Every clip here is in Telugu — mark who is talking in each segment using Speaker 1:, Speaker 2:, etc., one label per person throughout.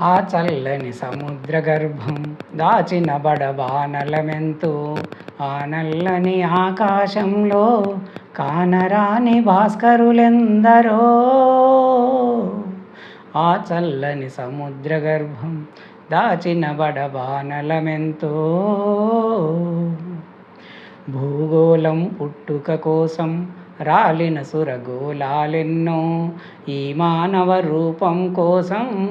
Speaker 1: ఆ చల్లని సముద్ర గర్భం దాచిన బడబానలమెంతు ఆ నల్లని ఆకాశంలో కానరాని భాస్కరులెందరో. ఆ చల్లని సముద్ర గర్భం దాచిన బడబానలమెంతో. భూగోళం పుట్టుక కోసం రాలిన సురగోళాలెన్నో ఈ మానవ రూపం కోసం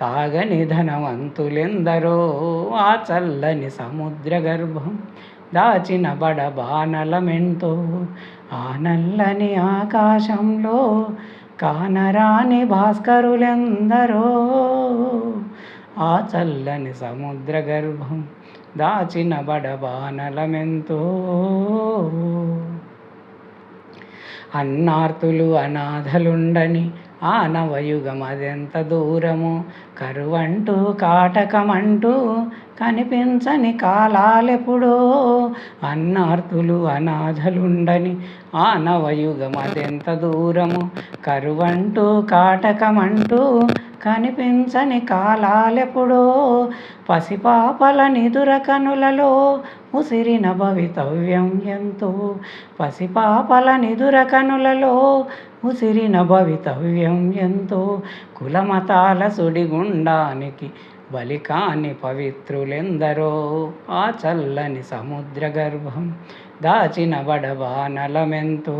Speaker 1: తాగని ధనవంతులెందరో ఆ చల్లని సముద్ర గర్భం దాచిన బడబానలమెంతో ఆ నల్లని ఆకాశంలో కానరాని భాస్కరులెందరో ఆ చల్లని సముద్ర గర్భం దాచిన బడబానలమెంతో అన్నార్తులు అనాథలుండని ఆ నవయుగం అదెంత దూరము? కరువంటూ కాటకమంటూ కనిపించని కాలాలెప్పుడో? అన్నార్తులు అనాథలుండని ఆ నవయుగం అదెంత దూరము? కరువంటూ కాటకమంటూ కనిపించని కాలాలెప్పుడో పసిపాపల నిదుర కనులలో ముసిరిన భవితవ్యం ఎంతో. పసిపాపల నిదుర కనులలో ముసిరిన భవితవ్యం ఎంతో. కులమతాల సుడిగుండానికి బలికాని పవిత్రులెందరో. ఆ చల్లని సముద్ర గర్భం దాచిన బడబానలమెంతో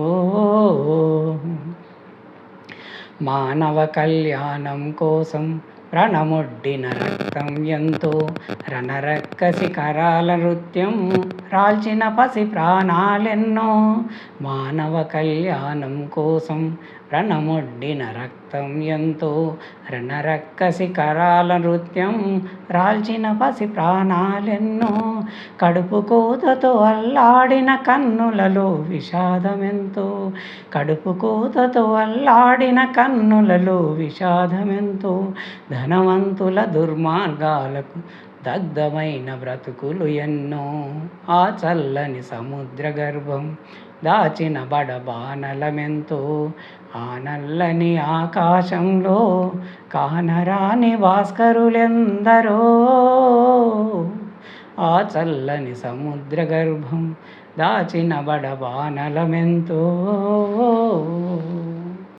Speaker 1: మానవ కళ్యాణం కోసం రణమొడ్డిన రక్తం ఎంతో రణరక్కసి కరాల నృత్యం రాల్చిన పసి ప్రాణాలెన్నో మానవ కళ్యాణం కోసం రణమొడ్డిన రక్తం ఎంతో రణరక్కసి కరాల నృత్యం రాల్చిన పసి ప్రాణాలెన్నో కడుపు కోతతో అల్లాడిన కన్నులలో విషాదమెంతో కడుపు కోతతో అల్లాడిన కన్నులలో విషాదమెంతో ధనవంతుల దుర్మార్గాలకు దగ్ధమైన బ్రతుకులు ఎన్నో. ఆ చల్లని సముద్ర గర్భం దాచిన బడబానలమెంతో ఆ నల్లని ఆకాశంలో కానరాని భాస్కరులెందరో. ఆ చల్లని సముద్ర గర్భం దాచిన బడబానలమెంతో.